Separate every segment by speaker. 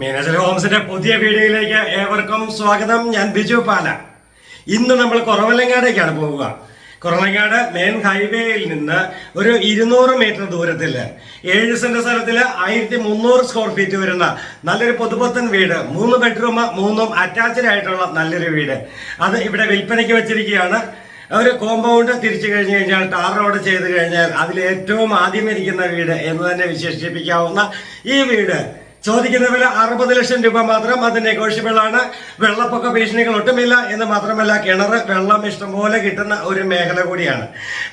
Speaker 1: മീനച്ചൽ ഹോംസിന്റെ പുതിയ വീഡിയോയിലേക്ക് ഏവർക്കും സ്വാഗതം. ഞാൻ ബിജു പാല. ഇന്ന് നമ്മൾ കുറവലങ്ങാടേക്കാണ് പോവുക. കുറവലങ്ങാട് മെയിൻ ഹൈവേയിൽ നിന്ന് ഒരു ഇരുന്നൂറ് മീറ്റർ ദൂരത്തിൽ ഏഴ് സെന്റ് സ്ഥലത്തിൽ ആയിരത്തി മുന്നൂറ് സ്ക്വയർ ഫീറ്റ് വരുന്ന നല്ലൊരു പുതുപത്തൻ വീട്. മൂന്ന് ബെഡ്റൂം മൂന്നും അറ്റാച്ച്ഡ് ആയിട്ടുള്ള നല്ലൊരു വീട്. അത് ഇവിടെ വിൽപ്പനയ്ക്ക് വെച്ചിരിക്കുകയാണ്. ഒരു കോമ്പൗണ്ട് തിരിച്ചു കഴിഞ്ഞു കഴിഞ്ഞാൽ ടാർ റോഡ് ചെയ്ത് കഴിഞ്ഞാൽ അതിൽ ഏറ്റവും ആദ്യം ഇരിക്കുന്ന വീട് എന്ന് തന്നെ വിശേഷിപ്പിക്കാവുന്ന ഈ വീട്. ചോദിക്കുന്ന വില അറുപത് ലക്ഷം രൂപ മാത്രം. അത് നെഗോഷ്യബിൾ ആണ്. വെള്ളപ്പൊക്ക ഭീഷണികൾ ഒട്ടുമില്ല എന്ന് മാത്രമല്ല കിണർ വെള്ളം ഇഷ്ടംപോലെ കിട്ടുന്ന ഒരു മേഖല കൂടിയാണ്.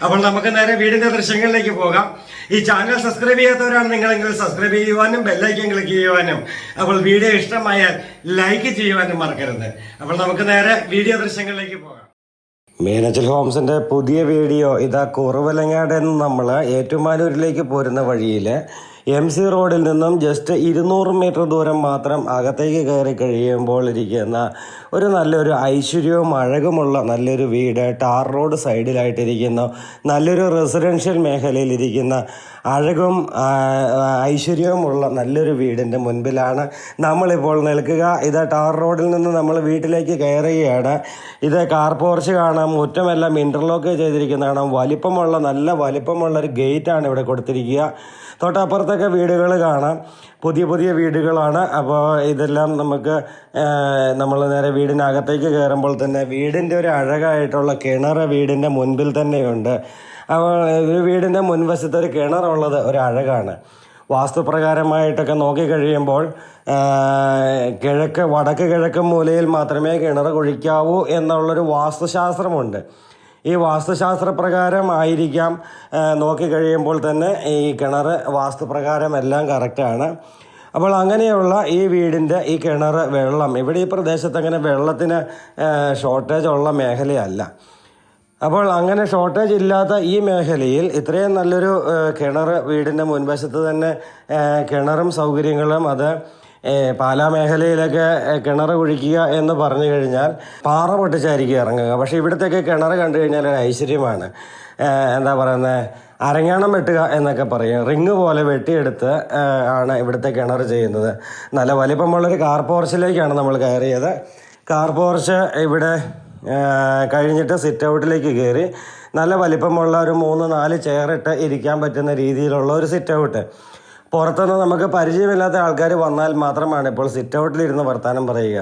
Speaker 1: അപ്പോൾ നമുക്ക് നേരെ വീടിന്റെ ദൃശ്യങ്ങളിലേക്ക് പോകാം. ഈ ചാനൽ സബ്സ്ക്രൈബ് ചെയ്യാത്തവരാണ് നിങ്ങളെങ്കിൽ സബ്സ്ക്രൈബ് ചെയ്യുവാനും ബെല്ലൈക്കൻ ക്ലിക്ക് ചെയ്യുവാനും. അപ്പോൾ വീഡിയോ ഇഷ്ടമായാൽ ലൈക്ക് ചെയ്യുവാനും മറക്കരുത്. അപ്പോൾ നമുക്ക് നേരെ വീഡിയോ ദൃശ്യങ്ങളിലേക്ക് പോകാം. മീനച്ചൽ ഹോംസിന്റെ പുതിയ വീഡിയോ ഇതാ കുറവലങ്ങാട് എന്ന് നമ്മൾ ഏറ്റുമാനൂരിലേക്ക് പോരുന്ന വഴിയിൽ എം സി റോഡിൽ നിന്നും ജസ്റ്റ് ഇരുന്നൂറ് മീറ്റർ ദൂരം മാത്രം അകത്തേക്ക് കയറി കഴിയുമ്പോൾ ഇരിക്കുന്ന ഒരു നല്ലൊരു ഐശ്വര്യവും അഴകുമുള്ള നല്ലൊരു വീട് ടാർ റോഡ് സൈഡിലായിട്ടിരിക്കുന്ന. നല്ലൊരു റെസിഡൻഷ്യൽ മേഖലയിൽ ഇരിക്കുന്ന അഴകും ഐശ്വര്യവുമുള്ള നല്ലൊരു വീടിന്റെ മുൻപിലാണ് നമ്മളിപ്പോൾ നിൽക്കുക. ഇത് ടാർ റോഡിൽ നിന്ന് നമ്മൾ വീട്ടിലേക്ക് കയറുകയാണ്. ഇത് കാർ പോർച്ച് കാണാം മുറ്റമെല്ലാം ഇന്റർലോക്ക് ചെയ്തിരിക്കുന്നതാണ്. വലിപ്പമുള്ള നല്ല വലിപ്പമുള്ള ഒരു ഗേറ്റാണ് ഇവിടെ കൊടുത്തിരിക്കുക. തൊട്ടപ്പുറത്തൊക്കെ വീടുകൾ കാണാം. പുതിയ പുതിയ വീടുകളാണ്. അപ്പോൾ ഇതെല്ലാം നമുക്ക് നമ്മൾ നേരെ വീടിനകത്തേക്ക് കയറുമ്പോൾ തന്നെ വീടിന്റെ ഒരു അഴകായിട്ടുള്ള കിണർ വീടിന്റെ മുൻപിൽ തന്നെയുണ്ട്. അപ്പോൾ ഒരു വീടിന്റെ മുൻവശത്ത് ഒരു കിണറുള്ളത് ഒരു അഴകാണ്. വാസ്തുപ്രകാരമായിട്ടൊക്കെ നോക്കിക്കഴിയുമ്പോൾ കിഴക്ക് വടക്ക് കിഴക്ക് മൂലയിൽ മാത്രമേ കിണർ കുഴിക്കാവൂ എന്നുള്ളൊരു വാസ്തുശാസ്ത്രമുണ്ട്. ഈ വാസ്തുശാസ്ത്ര പ്രകാരം ആയിരിക്കാം നോക്കി നോക്കിക്കഴിയുമ്പോൾ തന്നെ ഈ കിണർ വാസ്തുപ്രകാരം എല്ലാം കറക്റ്റാണ് അപ്പോൾ അങ്ങനെയുള്ള ഈ വീടിന്റെ ഈ കിണർ വെള്ളം ഇവിടെ ഈ പ്രദേശത്ത് അങ്ങനെ വെള്ളത്തിന് ഷോർട്ടേജ് ഉള്ള മേഖലയല്ല. അപ്പോൾ അങ്ങനെ ഷോർട്ടേജ് ഇല്ലാത്ത ഈ മേഖലയിൽ ഇത്രയും നല്ലൊരു കിണർ വീടിന്റെ മുൻവശത്ത് തന്നെ കിണറും സൗകര്യങ്ങളും അത് പാലാ മേഖലയിലൊക്കെ കിണർ കുഴിക്കുക എന്ന് പറഞ്ഞു കഴിഞ്ഞാൽ പാറ പൊട്ടിച്ചായിരിക്കും ഇറങ്ങുക. പക്ഷേ ഇവിടത്തേക്ക് കിണർ കണ്ടു കഴിഞ്ഞാൽ ഒരു ഐശ്വര്യമാണ്. എന്താ പറയുന്നത് അരങ്ങാണം വെട്ടുക എന്നൊക്കെ പറയും. റിങ് പോലെ വെട്ടിയെടുത്ത് ആണ് ഇവിടുത്തെ കിണർ ചെയ്യുന്നത്. നല്ല വലിപ്പമുള്ളൊരു കാർ പോർച്ചിലേക്കാണ് നമ്മൾ കയറിയത്. കാർ പോർച്ച് ഇവിടെ കഴിഞ്ഞിട്ട് സിറ്റ് ഔട്ടിലേക്ക് കയറി. നല്ല വലിപ്പമുള്ള ഒരു മൂന്ന് നാല് ചെയറിട്ട് ഇരിക്കാൻ പറ്റുന്ന രീതിയിലുള്ള ഒരു സിറ്റ് ഔട്ട് പുറത്തുനിന്ന് നമുക്ക് പരിചയമില്ലാത്ത ആൾക്കാർ വന്നാൽ മാത്രമാണ് ഇപ്പോൾ സിറ്റ് ഔട്ടിലിരുന്ന് വർത്തമാനം പറയുക.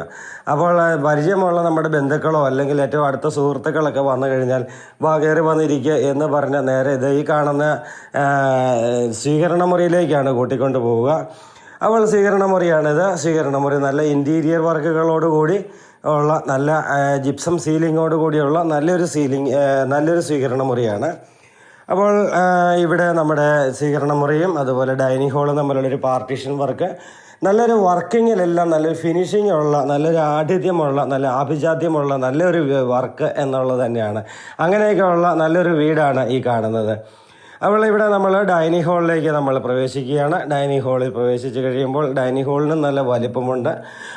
Speaker 1: അപ്പോൾ പരിചയമുള്ള നമ്മുടെ ബന്ധുക്കളോ അല്ലെങ്കിൽ ഏറ്റവും അടുത്ത സുഹൃത്തുക്കളൊക്കെ വന്നു കഴിഞ്ഞാൽ വാ കയറി വന്നിരിക്കുക എന്ന് പറഞ്ഞ നേരെ ഇത് ഈ കാണുന്ന സ്വീകരണ മുറിയിലേക്കാണ് കൂട്ടിക്കൊണ്ട് പോവുക. അപ്പോൾ സ്വീകരണ മുറിയാണിത്. സ്വീകരണ മുറി നല്ല ഇന്റീരിയർ വർക്കുകളോടുകൂടി ഉള്ള നല്ല ജിപ്സം സീലിങ്ങോട് കൂടിയുള്ള നല്ലൊരു സീലിംഗ് നല്ലൊരു സ്വീകരണ മുറിയാണ്. അപ്പോൾ ഇവിടെ നമ്മുടെ സ്വീകരണ മുറിയും അതുപോലെ ഡൈനിങ് ഹാളും തമ്മിലുള്ളൊരു പാർട്ടീഷൻ വർക്ക്. നല്ലൊരു വർക്കിങ്ങിലെല്ലാം നല്ലൊരു ഫിനിഷിംഗ് ഉള്ള നല്ലൊരു ആഠിത്യമുള്ള നല്ല ആഭിജാത്യമുള്ള നല്ലൊരു വർക്ക് എന്നുള്ളത് തന്നെയാണ്. അങ്ങനെയൊക്കെയുള്ള നല്ലൊരു വീടാണ് ഈ കാണുന്നത്. അപ്പോൾ ഇവിടെ നമ്മൾ ഡൈനിങ് ഹാളിലേക്ക് നമ്മൾ പ്രവേശിക്കുകയാണ്. ഡൈനിങ് ഹാളിൽ പ്രവേശിച്ച് കഴിയുമ്പോൾ ഡൈനിങ് ഹാളിന് നല്ല വലിപ്പമുണ്ട്.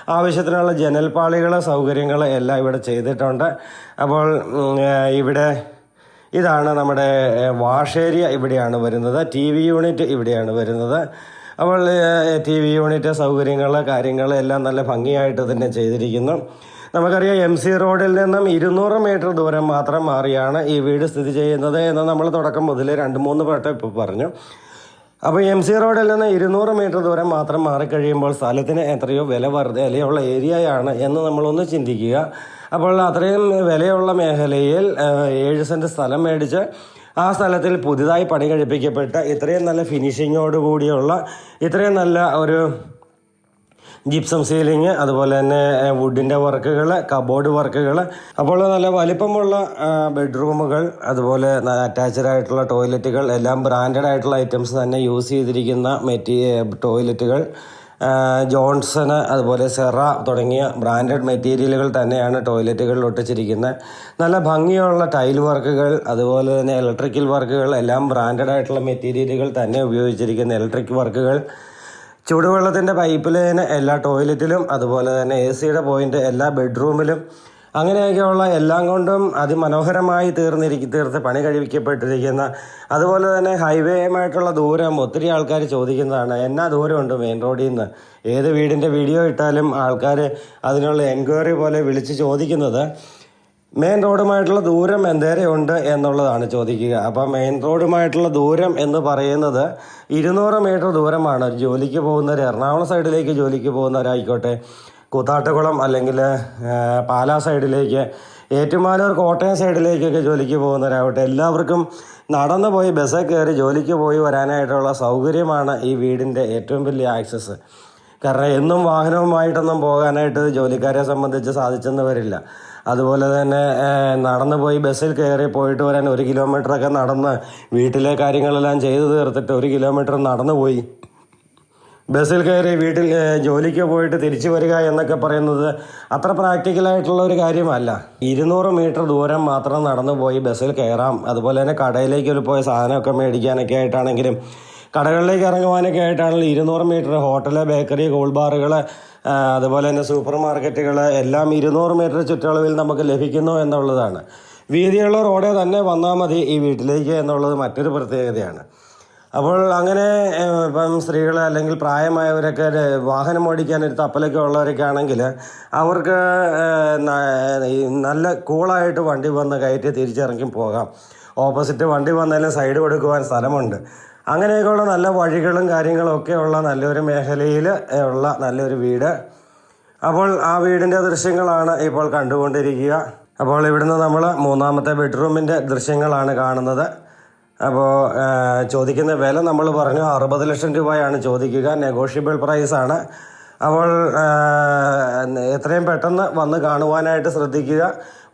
Speaker 1: ആവശ്യത്തിനുള്ള ജനൽപാളികൾ സൗകര്യങ്ങൾ എല്ലാം ഇവിടെ ചെയ്തിട്ടുണ്ട്. അപ്പോൾ ഇവിടെ ഇതാണ് നമ്മുടെ വാഷ് ഏരിയ ഇവിടെയാണ് വരുന്നത്. ടി വി യൂണിറ്റ് ഇവിടെയാണ് വരുന്നത്. അപ്പോൾ ടി വി യൂണിറ്റ് സൗകര്യങ്ങൾ കാര്യങ്ങൾ എല്ലാം നല്ല ഭംഗിയായിട്ട് തന്നെ ചെയ്തിരിക്കുന്നു. നമുക്കറിയാം എം സി റോഡിൽ നിന്നും ഇരുന്നൂറ് മീറ്റർ ദൂരം മാത്രം മാറിയാണ് ഈ വീട് സ്ഥിതി ചെയ്യുന്നത് എന്ന് നമ്മൾ തുടക്കം മുതൽ രണ്ട് മൂന്ന് വട്ടം ഇപ്പോൾ പറഞ്ഞു. അപ്പോൾ എം സി റോഡിൽ നിന്ന് ഇരുന്നൂറ് മീറ്റർ ദൂരം മാത്രം മാറിക്കഴിയുമ്പോൾ സ്ഥലത്തിന് എത്രയോ വില വർദ്ധ വിലയുള്ള ഏരിയയാണ് എന്ന് നമ്മളൊന്ന് ചിന്തിക്കുക. അപ്പോൾ അത്രയും വിലയുള്ള മേഖലയിൽ ഏഴ് സെന്റ് സ്ഥലം മേടിച്ച് ആ സ്ഥലത്തിൽ പുതുതായി പണി കഴിപ്പിക്കപ്പെട്ട ഇത്രയും നല്ല ഫിനിഷിങ്ങോട് കൂടിയുള്ള ഇത്രയും നല്ല ഒരു ജിപ്സം സീലിംഗ് അതുപോലെ തന്നെ വുഡിന്റെ വർക്കുകൾ കബോർഡ് വർക്കുകൾ അപ്പോൾ നല്ല വലിപ്പമുള്ള ബെഡ്റൂമുകൾ അതുപോലെ അറ്റാച്ച്ഡ് ആയിട്ടുള്ള ടോയ്ലറ്റുകൾ എല്ലാം ബ്രാൻഡഡ് ആയിട്ടുള്ള ഐറ്റംസ് തന്നെ യൂസ് ചെയ്തിരിക്കുന്ന മെറ്റീ ടോയ്ലറ്റുകൾ ജോൺസണ് അതുപോലെ സെറ തുടങ്ങിയ ബ്രാൻഡഡ് മെറ്റീരിയലുകൾ തന്നെയാണ് ടോയ്ലറ്റുകളിൽ ഒട്ടിച്ചിരിക്കുന്നത്. നല്ല ഭംഗിയുള്ള ടൈൽ വർക്കുകൾ അതുപോലെ തന്നെ ഇലക്ട്രിക്കൽ വർക്കുകൾ എല്ലാം ബ്രാൻഡഡ് ആയിട്ടുള്ള മെറ്റീരിയലുകൾ തന്നെ ഉപയോഗിച്ചിരിക്കുന്ന ഇലക്ട്രിക് വർക്കുകൾ. ചൂടുവെള്ളത്തിന്റെ പൈപ്പ് ലൈന് എല്ലാ ടോയ്ലറ്റിലും അതുപോലെ തന്നെ എ സിയുടെ പോയിന്റ് എല്ലാ ബെഡ്റൂമിലും അങ്ങനെയൊക്കെയുള്ള എല്ലാം കൊണ്ടും അതിമനോഹരമായി തീർന്നിരിക്കും തീർത്ത് പണി കഴിപ്പിക്കപ്പെട്ടിരിക്കുന്ന അതുപോലെ തന്നെ ഹൈവേയുമായിട്ടുള്ള ദൂരം ഒത്തിരി ആൾക്കാർ ചോദിക്കുന്നതാണ് എന്നാ ദൂരമുണ്ട് മെയിൻ റോഡിൽ നിന്ന് ഏത് വീടിന്റെ വീഡിയോ ഇട്ടാലും ആൾക്കാർ അതിനുള്ള എൻക്വയറി പോലെ വിളിച്ച് ചോദിക്കുന്നത് മെയിൻ റോഡുമായിട്ടുള്ള ദൂരം എന്തേരെയുണ്ട് എന്നുള്ളതാണ് ചോദിക്കുക. അപ്പം മെയിൻ റോഡുമായിട്ടുള്ള ദൂരം എന്ന് പറയുന്നത് ഇരുന്നൂറ് മീറ്റർ ദൂരമാണ്. ജോലിക്ക് പോകുന്നവർ എറണാകുളം സൈഡിലേക്ക് ജോലിക്ക് പോകുന്നവരായിക്കോട്ടെ കൂത്താട്ടുകുളം അല്ലെങ്കിൽ പാലാ സൈഡിലേക്ക് ഏറ്റുമാനൂർ കോട്ടയം സൈഡിലേക്കൊക്കെ ജോലിക്ക് പോകുന്നവരാവട്ടെ എല്ലാവർക്കും നടന്നു പോയി ബസ്സിൽ കയറി ജോലിക്ക് പോയി വരാനായിട്ടുള്ള സൗകര്യമാണ് ഈ വീടിന്റെ ഏറ്റവും വലിയ ആക്സസ് കാരണം എന്നും വാഹനവുമായിട്ടൊന്നും പോകാനായിട്ട് ജോലിക്കാരെ സംബന്ധിച്ച് സാധിച്ചെന്ന് വരില്ല അതുപോലെ തന്നെ നടന്നു പോയി ബസ്സിൽ കയറി പോയിട്ട് വരാൻ ഒരു കിലോമീറ്ററൊക്കെ നടന്ന് വീട്ടിലെ കാര്യങ്ങളെല്ലാം ചെയ്തു തീർത്തിട്ട് ഒരു കിലോമീറ്റർ നടന്നു പോയി. ബസ്സിൽ കയറി വീട്ടിൽ ജോലിക്ക് പോയിട്ട് തിരിച്ചു വരിക എന്നൊക്കെ പറയുന്നത് അത്ര പ്രാക്ടിക്കലായിട്ടുള്ള ഒരു കാര്യമല്ല. ഇരുന്നൂറ് മീറ്റർ ദൂരം മാത്രം നടന്നു പോയി ബസ്സിൽ കയറാം. അതുപോലെ തന്നെ കടയിലേക്ക് ഒരു പോയ സാധനമൊക്കെ മേടിക്കാനൊക്കെ ആയിട്ടാണെങ്കിലും കടകളിലേക്ക് ഇറങ്ങുവാനൊക്കെ ആയിട്ടാണെങ്കിലും ഇരുന്നൂറ് മീറ്റർ ഹോട്ടൽ ബേക്കറി കൂൾ ബാറുകൾ അതുപോലെ തന്നെ സൂപ്പർ മാർക്കറ്റുകൾ എല്ലാം ഇരുന്നൂറ് മീറ്റർ ചുറ്റളവിൽ നമുക്ക് ലഭിക്കുന്നു എന്നുള്ളതാണ്. വീതിയുള്ള റോഡേ തന്നെ വന്നാൽ മതി ഈ വീട്ടിലേക്ക് എന്നുള്ളത് മറ്റൊരു പ്രത്യേകതയാണ്. അപ്പോൾ അങ്ങനെ ഇപ്പം സ്ത്രീകൾ അല്ലെങ്കിൽ പ്രായമായവരൊക്കെ വാഹനം ഓടിക്കാൻ ഒരു തപ്പലൊക്കെ ഉള്ളവരൊക്കെ ആണെങ്കിൽ അവർക്ക് നല്ല കൂളായിട്ട് വണ്ടി വന്ന് കയറ്റി തിരിച്ചിറങ്ങി പോകാം. ഓപ്പോസിറ്റ് വണ്ടി വന്നാലും സൈഡ് കൊടുക്കുവാൻ സ്ഥലമുണ്ട്. അങ്ങനെയൊക്കെയുള്ള നല്ല വഴികളും കാര്യങ്ങളും ഒക്കെ ഉള്ള നല്ലൊരു മേഖലയിൽ ഉള്ള നല്ലൊരു വീട്. അപ്പോൾ ആ വീടിന്റെ ദൃശ്യങ്ങളാണ് ഇപ്പോൾ കണ്ടുകൊണ്ടിരിക്കുക. അപ്പോൾ ഇവിടുന്ന് നമ്മൾ മൂന്നാമത്തെ ബെഡ്റൂമിന്റെ ദൃശ്യങ്ങളാണ് കാണുന്നത്. അപ്പോൾ ചോദിക്കുന്ന വില നമ്മൾ പറഞ്ഞു അറുപത് ലക്ഷം രൂപയാണ്. ചോദിക്കുക നെഗോഷ്യബിൾ പ്രൈസാണ് അപ്പോൾ എത്രയും പെട്ടെന്ന് വന്ന് കാണുവാനായിട്ട് ശ്രദ്ധിക്കുക.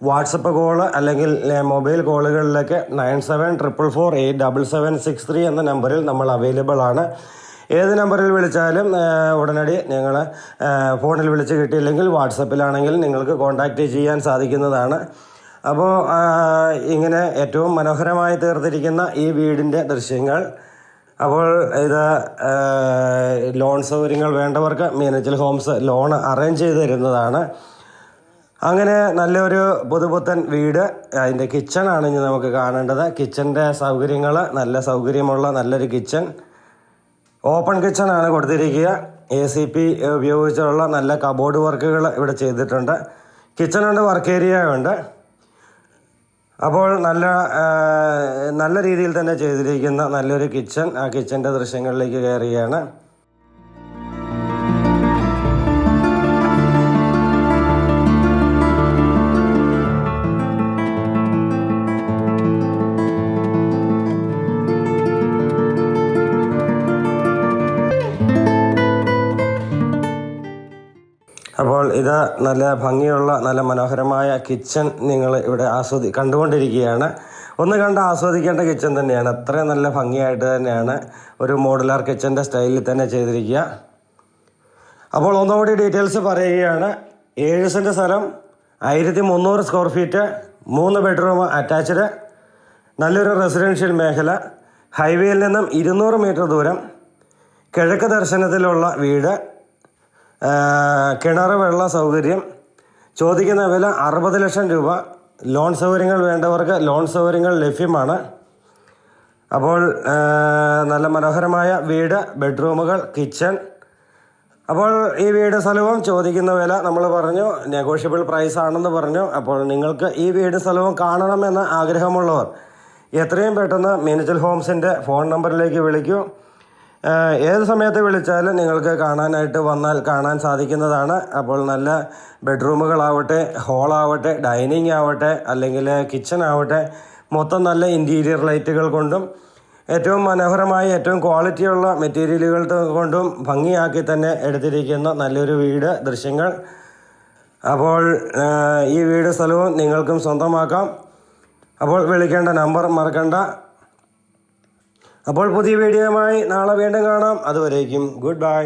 Speaker 1: വാട്സപ്പ് കോൾ അല്ലെങ്കിൽ mobile കോളുകളിലൊക്കെ nine seven triple four eight double seven six three എന്ന നമ്പറിൽ നമ്മൾ അവൈലബിൾ ആണ്. ഏത് നമ്പറിൽ വിളിച്ചാലും ഉടനടി ഞങ്ങൾ ഫോണിൽ വിളിച്ച് കിട്ടിയില്ലെങ്കിൽ വാട്സപ്പിലാണെങ്കിൽ നിങ്ങൾക്ക് കോൺടാക്റ്റ് ചെയ്യാൻ സാധിക്കുന്നതാണ്. അപ്പോൾ ഇങ്ങനെ ഏറ്റവും മനോഹരമായി തീർത്തിരിക്കുന്ന ഈ വീടിന്റെ ദൃശ്യങ്ങൾ അപ്പോൾ ഇത് ലോൺ സൗകര്യങ്ങൾ വേണ്ടവർക്ക് മീനച്ചൽ ഹോംസ് ലോൺ അറേഞ്ച് ചെയ്ത് തരുന്നതാണ്. അങ്ങനെ നല്ലൊരു പുതുപുത്തൻ വീട് അതിന്റെ കിച്ചണാണ് ഇനി നമുക്ക് കാണേണ്ടത്. കിച്ചന്റെ സൗകര്യങ്ങൾ നല്ല സൗകര്യമുള്ള നല്ലൊരു കിച്ചൺ ഓപ്പൺ കിച്ചണാണ് കൊടുത്തിരിക്കുക. എ സി പി ഉപയോഗിച്ചുള്ള നല്ല കബോർഡ് വർക്കുകൾ ഇവിടെ ചെയ്തിട്ടുണ്ട്. കിച്ചണുണ്ട് വർക്ക് ഏരിയ ഉണ്ട്. അപ്പോൾ നല്ല നല്ല രീതിയിൽ തന്നെ ചെയ്തിരിക്കുന്ന നല്ലൊരു കിച്ചൺ ആ കിച്ചന്റെ ദൃശ്യങ്ങളിലേക്ക് കയറുകയാണ് ഇത് നല്ല ഭംഗിയുള്ള നല്ല മനോഹരമായ കിച്ചൺ നിങ്ങൾ ഇവിടെ ആസ്വദി കണ്ടുകൊണ്ടിരിക്കുകയാണ്. ഒന്ന് കണ്ട് ആസ്വദിക്കേണ്ട കിച്ചൺ തന്നെയാണ്. അത്രയും നല്ല ഭംഗിയായിട്ട് തന്നെയാണ് ഒരു മോഡുലാർ കിച്ചന്റെ സ്റ്റൈലിൽ തന്നെ ചെയ്തിരിക്കുക. അപ്പോൾ ഒന്നുകൂടി ഡീറ്റെയിൽസ് പറയുകയാണ്. ഏഴ് സെന്റ് സ്ഥലം ആയിരത്തി മുന്നൂറ് സ്ക്വയർ ഫീറ്റ് മൂന്ന് ബെഡ്റൂം അറ്റാച്ച്ഡ് നല്ലൊരു റെസിഡൻഷ്യൽ മേഖല. ഹൈവേയിൽ നിന്നും ഇരുന്നൂറ് മീറ്റർ ദൂരം. കിഴക്ക് ദർശനത്തിലുള്ള വീട്. കിണർ വെള്ള സൗകര്യം. ചോദിക്കുന്ന വില അറുപത് ലക്ഷം രൂപ. ലോൺ സൗകര്യങ്ങൾ വേണ്ടവർക്ക് ലോൺ സൗകര്യങ്ങൾ ലഭ്യമാണ്. അപ്പോൾ നല്ല മനോഹരമായ വീട് ബെഡ്റൂമുകൾ കിച്ചൺ. അപ്പോൾ ഈ വീട് സ്ഥലവും ചോദിക്കുന്ന വില നമ്മൾ പറഞ്ഞു നെഗോഷ്യബിൾ പ്രൈസ് ആണെന്ന് പറഞ്ഞു. അപ്പോൾ നിങ്ങൾക്ക് ഈ വീട് സ്ഥലവും കാണണമെന്ന് ആഗ്രഹമുള്ളവർ എത്രയും പെട്ടെന്ന് മിനിച്ചൽ ഹോംസിന്റെ ഫോൺ നമ്പറിലേക്ക് വിളിക്കൂ. ഏത് സമയത്ത് വിളിച്ചാലും നിങ്ങൾക്ക് കാണാനായിട്ട് വന്നാൽ കാണാൻ സാധിക്കുന്നതാണ്. അപ്പോൾ നല്ല ബെഡ്റൂമുകളാവട്ടെ ഹോളാവട്ടെ ഡൈനിങ് ആവട്ടെ അല്ലെങ്കിൽ കിച്ചൺ ആവട്ടെ മൊത്തം നല്ല ഇന്റീരിയർ ലൈറ്റുകൾ കൊണ്ടും ഏറ്റവും മനോഹരമായ ഏറ്റവും ക്വാളിറ്റിയുള്ള മെറ്റീരിയലുകൾ കൊണ്ടും ഭംഗിയാക്കി തന്നെ എടുത്തിരിക്കുന്ന നല്ലൊരു വീട് ദൃശ്യങ്ങൾ. അപ്പോൾ ഈ വീട് സ്ഥലവും നിങ്ങൾക്കും സ്വന്തമാക്കാം. അപ്പോൾ വിളിക്കേണ്ട നമ്പർ മറക്കണ്ട. അപ്പോൾ പുതിയ വീഡിയോയുമായി നാളെ വീണ്ടും കാണാം. അതുവരേക്കും ഗുഡ് ബൈ.